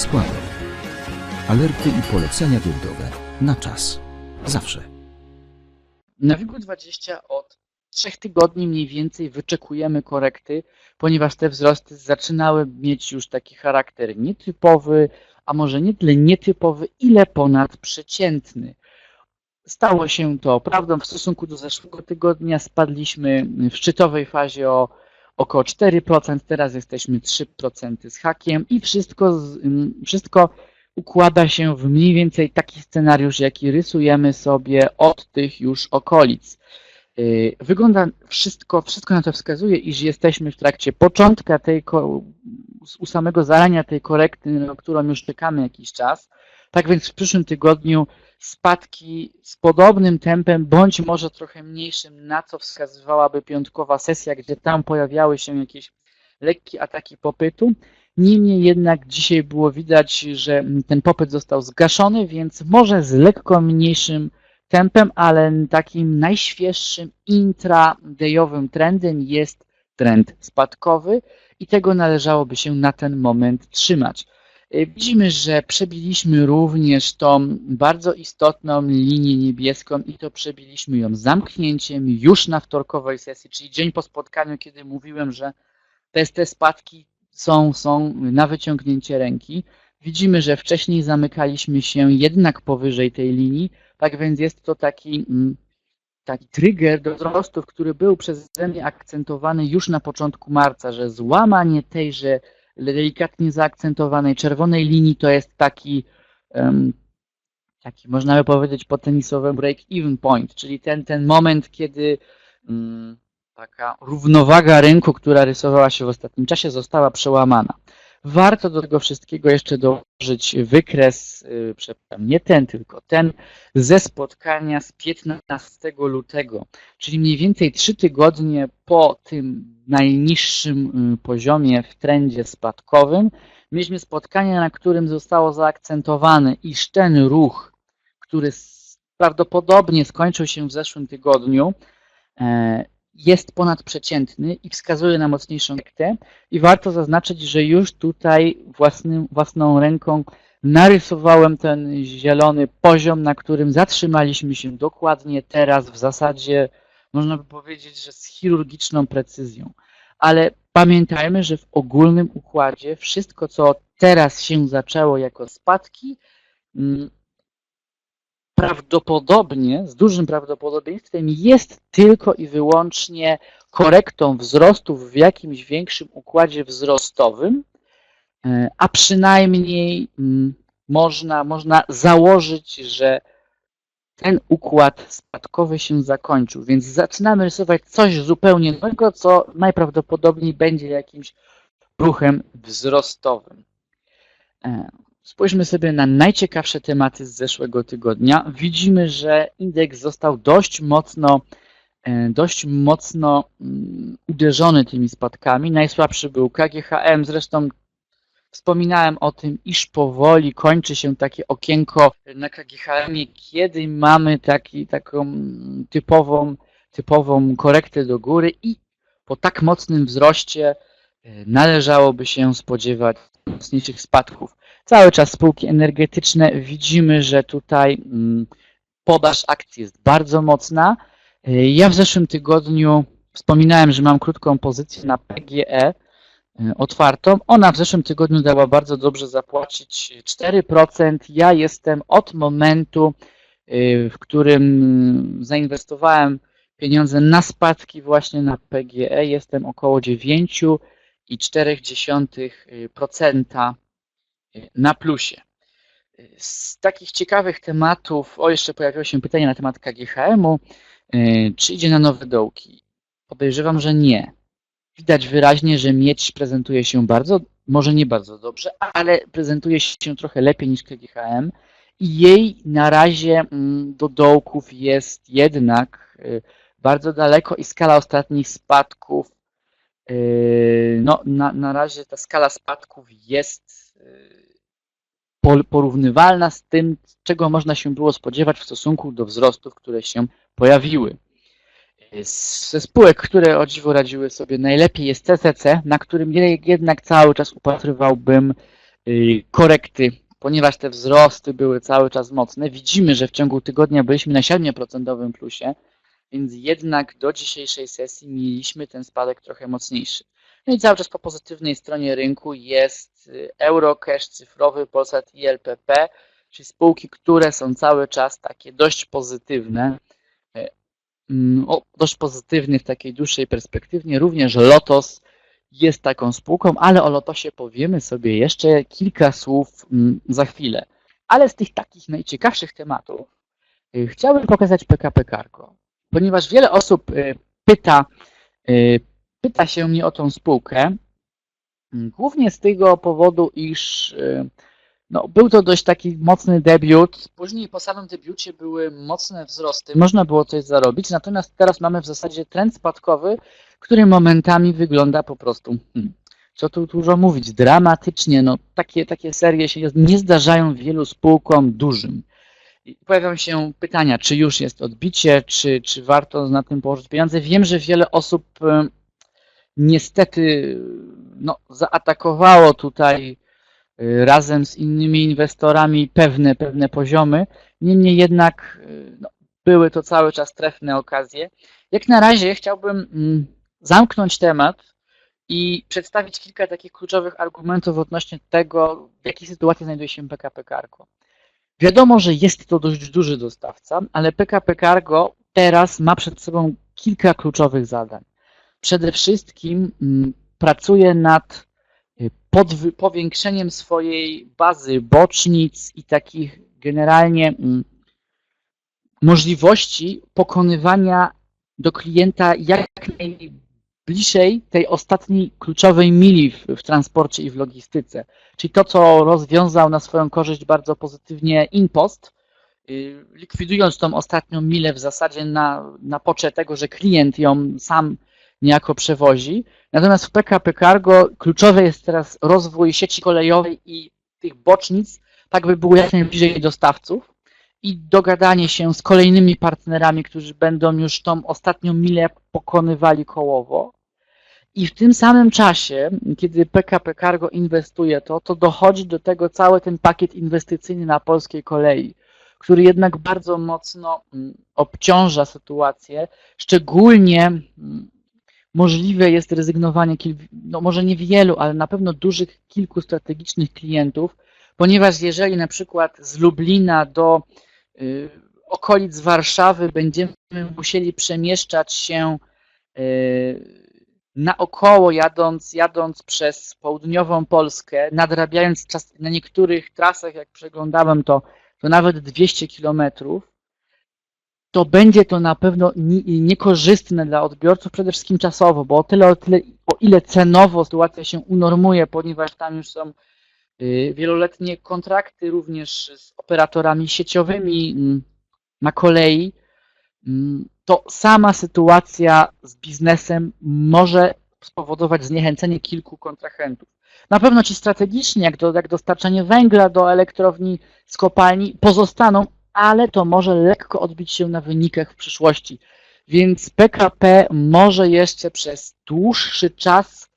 składów. Alerty i polecenia giełdowe na czas. Zawsze. Na WIG-20 od trzech tygodni mniej więcej wyczekujemy korekty, ponieważ te wzrosty zaczynały mieć już taki charakter nietypowy, a może nie tyle nietypowy, ile ponadprzeciętny. Stało się to prawdą w stosunku do zeszłego tygodnia. Spadliśmy w szczytowej fazie o około 4%, teraz jesteśmy 3% z hakiem i wszystko, ym, wszystko układa się w mniej więcej taki scenariusz, jaki rysujemy sobie od tych już okolic. Yy, Wygląda wszystko, wszystko na to wskazuje, iż jesteśmy w trakcie początka tej, u samego zarania tej korekty, na którą już czekamy jakiś czas. Tak więc w przyszłym tygodniu spadki z podobnym tempem, bądź może trochę mniejszym, na co wskazywałaby piątkowa sesja, gdzie tam pojawiały się jakieś lekkie ataki popytu. Niemniej jednak dzisiaj było widać, że ten popyt został zgaszony, więc może z lekko mniejszym tempem, ale takim najświeższym intradayowym trendem jest trend spadkowy i tego należałoby się na ten moment trzymać. Y, Widzimy, że przebiliśmy również tą bardzo istotną linię niebieską i to przebiliśmy ją zamknięciem już na wtorkowej sesji, czyli dzień po spotkaniu, kiedy mówiłem, że te, te spadki są, są na wyciągnięcie ręki. Widzimy, że wcześniej zamykaliśmy się jednak powyżej tej linii, tak więc jest to taki, mm, taki trigger do wzrostów, który był przeze mnie akcentowany już na początku marca, że złamanie tejże delikatnie zaakcentowanej czerwonej linii to jest taki, em, taki można by powiedzieć po tenisowym break-even point, czyli ten, ten moment, kiedy mm, taka równowaga rynku, która rysowała się w ostatnim czasie, została przełamana. Warto do tego wszystkiego jeszcze dołożyć wykres, yy, przepraszam, nie ten, tylko ten, ze spotkania z 15 lutego, czyli mniej więcej trzy tygodnie po tym najniższym y, poziomie w trendzie spadkowym. Mieliśmy spotkanie, na którym zostało zaakcentowane, iż ten ruch, który prawdopodobnie skończył się w zeszłym tygodniu, e, jest ponadprzeciętny i wskazuje na mocniejszą korektę. I warto zaznaczyć, że już tutaj własnym, własną ręką narysowałem ten zielony poziom, na którym zatrzymaliśmy się dokładnie teraz w zasadzie, można by powiedzieć, że z chirurgiczną precyzją. Ale pamiętajmy, że w ogólnym układzie wszystko, co teraz się zaczęło jako spadki, mm, prawdopodobnie, z dużym prawdopodobieństwem jest tylko i wyłącznie korektą wzrostów w jakimś większym układzie wzrostowym, e, a przynajmniej mm, można, można założyć, że ten układ spadkowy się zakończył, więc zaczynamy rysować coś zupełnie nowego, co najprawdopodobniej będzie jakimś ruchem wzrostowym. Spójrzmy sobie na najciekawsze tematy z zeszłego tygodnia. Widzimy, że indeks został dość mocno, e, dość mocno mm, uderzony tymi spadkami. Najsłabszy był KGHM, zresztą Wspominałem o tym, iż powoli kończy się takie okienko na KGHM, kiedy mamy taki, taką typową, typową korektę do góry i po tak mocnym wzroście e, należałoby się spodziewać mocniejszych spadków. Cały czas spółki energetyczne widzimy, że tutaj mm, podaż akcji jest bardzo mocna. E, Ja w zeszłym tygodniu wspominałem, że mam krótką pozycję na PGE, y, otwartą. Ona w zeszłym tygodniu dała bardzo dobrze zapłacić 4%. Ja jestem od momentu, y, w którym zainwestowałem pieniądze na spadki właśnie na PGE, jestem około 9,4% na plusie. Z takich ciekawych tematów, o jeszcze pojawiło się pytanie na temat KGHM-u, y, czy idzie na nowe dołki? Podejrzewam, że nie widać wyraźnie, że miedź prezentuje się bardzo, może nie bardzo dobrze, ale prezentuje się trochę lepiej niż KGHM i jej na razie mm, do dołków jest jednak y, bardzo daleko i skala ostatnich spadków, y, no na, na razie ta skala spadków jest porównywalna z tym, czego można się było spodziewać w stosunku do wzrostów, które się pojawiły. Ze spółek, które o dziwo radziły sobie najlepiej jest CCC, na którym je- jednak cały czas upatrywałbym y, korekty, ponieważ te wzrosty były cały czas mocne. Widzimy, że w ciągu tygodnia byliśmy na 7% plusie, więc jednak do dzisiejszej sesji mieliśmy ten spadek trochę mocniejszy. No i cały czas po pozytywnej stronie rynku jest y, Eurocash cyfrowy, Polsat i LPP, czyli spółki, które są cały czas takie dość pozytywne, e, mm, o, dość pozytywny w takiej dłuższej perspektywie. Również Lotos jest taką spółką, ale o Lotosie powiemy sobie jeszcze kilka słów mm, za chwilę. Ale z tych takich najciekawszych tematów y, chciałbym pokazać PKP Cargo, ponieważ wiele osób y, pyta, pyta się mnie o tą spółkę, głównie z tego powodu, iż no, był to dość taki mocny debiut. Później po samym debiucie były mocne wzrosty, można było coś zarobić, natomiast teraz mamy w zasadzie trend spadkowy, który momentami wygląda po prostu, hmm, co tu dużo mówić, dramatycznie. No, takie, takie serie się nie zdarzają wielu spółkom dużym. Pojawiają się pytania, czy już jest odbicie, czy, czy warto na tym położyć pieniądze. Wiem, że wiele osób niestety no, zaatakowało tutaj y, razem z innymi inwestorami pewne, pewne poziomy. Niemniej jednak y, no, były to cały czas trefne okazje. Jak na razie chciałbym mm, zamknąć temat i przedstawić kilka takich kluczowych argumentów odnośnie tego, w jakiej sytuacji znajduje się PKP Cargo. Wiadomo, że jest to dość duży dostawca, ale PKP Cargo teraz ma przed sobą kilka kluczowych zadań. Przede wszystkim mm, pracuje nad y, powiększeniem swojej bazy bocznic i takich generalnie mm, możliwości pokonywania do klienta jak najbliżej tej ostatniej kluczowej mili w, w, transporcie i w logistyce. Czyli to, co rozwiązał na swoją korzyść bardzo pozytywnie InPost, y, likwidując tą ostatnią milę w zasadzie na, na poczet tego, że klient ją sam niejako przewozi. Natomiast w PKP Cargo kluczowy jest teraz rozwój sieci kolejowej i tych bocznic, tak by było jak najbliżej dostawców i dogadanie się z kolejnymi partnerami, którzy będą już tą ostatnią milę pokonywali kołowo. I w tym samym czasie, kiedy PKP Cargo inwestuje to, to dochodzi do tego cały ten pakiet inwestycyjny na polskiej kolei, który jednak bardzo mocno mm, obciąża sytuację, szczególnie mm, możliwe jest rezygnowanie, no może niewielu, ale na pewno dużych kilku strategicznych klientów, ponieważ jeżeli na przykład z Lublina do y, okolic Warszawy będziemy musieli przemieszczać się y, naokoło, jadąc, jadąc przez południową Polskę, nadrabiając czas, na niektórych trasach, jak przeglądałem to, to nawet 200 kilometrów, to będzie to na pewno niekorzystne dla odbiorców, przede wszystkim czasowo, bo o tyle, o tyle, o ile cenowo sytuacja się unormuje, ponieważ tam już są y, wieloletnie kontrakty również z operatorami sieciowymi mm, na kolei, mm, to sama sytuacja z biznesem może spowodować zniechęcenie kilku kontrahentów. Na pewno ci strategiczni, jak, do, jak dostarczanie węgla do elektrowni z kopalni, pozostaną, ale to może lekko odbić się na wynikach w przyszłości. Więc PKP może jeszcze przez dłuższy czas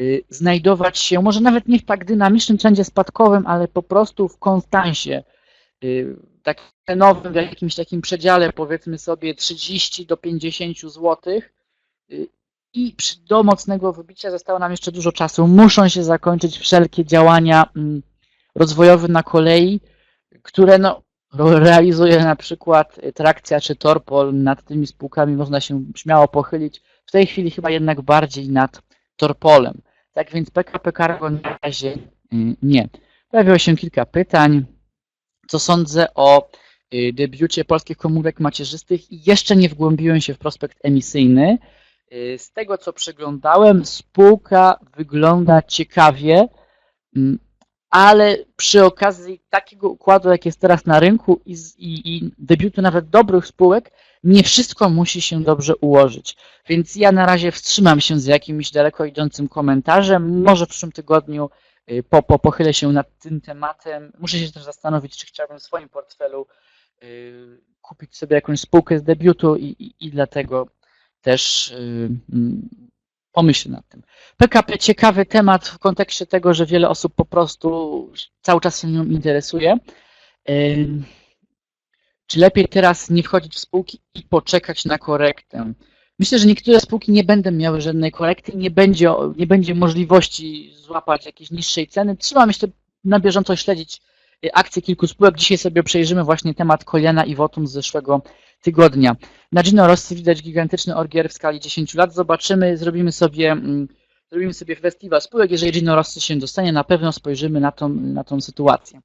y, znajdować się, może nawet nie w tak dynamicznym trendzie spadkowym, ale po prostu w konstansie, y, tak cenowym, w jakimś takim przedziale, powiedzmy sobie 30 do 50 zł. Y, I do mocnego wybicia zostało nam jeszcze dużo czasu. Muszą się zakończyć wszelkie działania mm, rozwojowe na kolei, które no, realizuje na przykład Trakcja czy Torpol, nad tymi spółkami można się śmiało pochylić. W tej chwili chyba jednak bardziej nad Torpolem. Tak więc PKP Cargo na razie y, nie. Pojawiło się kilka pytań. Co sądzę o y, debiucie polskich komórek macierzystych i jeszcze nie wgłębiłem się w prospekt emisyjny. Y, z tego co przeglądałem, spółka wygląda ciekawie. Ale przy okazji takiego układu, jak jest teraz na rynku i, i, i debiutu nawet dobrych spółek, nie wszystko musi się dobrze ułożyć. Więc ja na razie wstrzymam się z jakimś daleko idącym komentarzem. Może w przyszłym tygodniu y, po, po, pochylę się nad tym tematem. Muszę się też zastanowić, czy chciałbym w swoim portfelu y, kupić sobie jakąś spółkę z debiutu i, i, i dlatego też y, Pomyślcie nad tym. PKP ciekawy temat w kontekście tego, że wiele osób po prostu cały czas się nią interesuje. Czy lepiej teraz nie wchodzić w spółki i poczekać na korektę? Myślę, że niektóre spółki nie będą miały żadnej korekty, nie będzie, nie będzie możliwości złapać jakiejś niższej ceny. Trzeba myślę na bieżąco śledzić akcje kilku spółek. Dzisiaj sobie przejrzymy właśnie temat Koliana i Wotum z zeszłego tygodnia. Na Gino Rossi widać gigantyczny orgier w skali 10 lat. Zobaczymy, zrobimy sobie, mm, zrobimy sobie festiwal spółek. Jeżeli Gino Rossi się dostanie, na pewno spojrzymy na tą, na tą sytuację.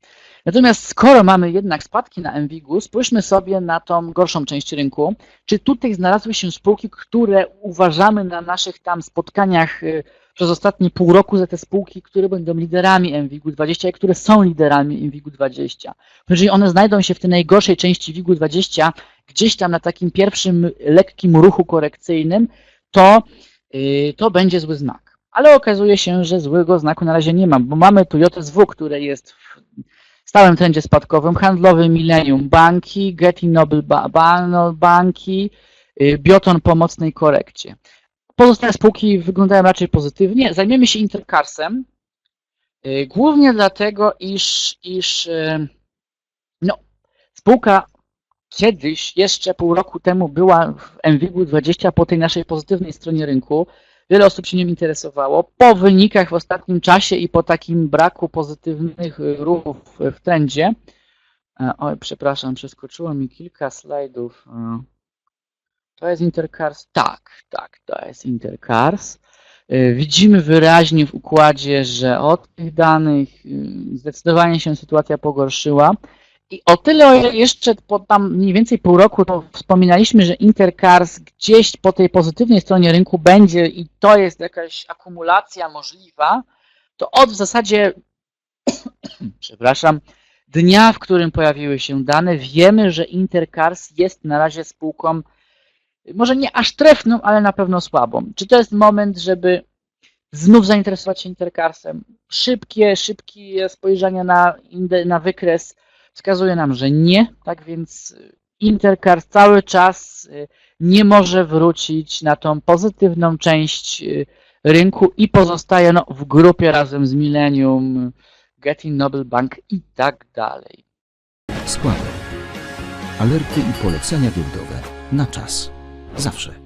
Natomiast skoro mamy jednak spadki na MWIG-u, spójrzmy sobie na tą gorszą część rynku. Czy tutaj znalazły się spółki, które uważamy na naszych tam spotkaniach y, przez ostatnie pół roku za te spółki, które będą liderami MWIG-u 20 i które są liderami MWIG-u 20? Jeżeli one znajdą się w tej najgorszej części WIG-u 20, gdzieś tam na takim pierwszym lekkim ruchu korekcyjnym, to, yy, to będzie zły znak. Ale okazuje się, że złego znaku na razie nie mam, bo mamy tu JSW, które jest w stałym trendzie spadkowym, handlowy Millennium Banki, Getty Noble ba ba Banki, yy, Bioton po mocnej korekcie. Pozostałe spółki wyglądają raczej pozytywnie. Zajmiemy się Intercarsem, yy, głównie dlatego, iż, iż yy, no, spółka kiedyś, jeszcze pół roku temu była w MWIG-u 20 po tej naszej pozytywnej stronie rynku. Wiele osób się nim interesowało. Po wynikach w ostatnim czasie i po takim braku pozytywnych y, ruchów w trendzie. Oj, przepraszam, przeskoczyło mi kilka slajdów. To jest Intercars? Tak, tak, to jest Intercars. E, Widzimy wyraźnie w układzie, że od tych danych y, zdecydowanie się sytuacja pogorszyła. I o tyle o ile jeszcze po tam mniej więcej pół roku to wspominaliśmy, że Intercars gdzieś po tej pozytywnej stronie rynku będzie i to jest jakaś akumulacja możliwa, to od w zasadzie, przepraszam, dnia, w którym pojawiły się dane, wiemy, że Intercars jest na razie spółką może nie aż trefną, ale na pewno słabą. Czy to jest moment, żeby znów zainteresować się Intercarsem? Szybkie, szybkie spojrzenie na, na wykres wskazuje nam, że nie, tak więc Intercars cały czas y, nie może wrócić na tą pozytywną część y, rynku i pozostaje no, w grupie razem z Millennium, Getty Noble Bank i tak dalej. Składy. Alerty i polecenia giełdowe. Na czas. Zawsze.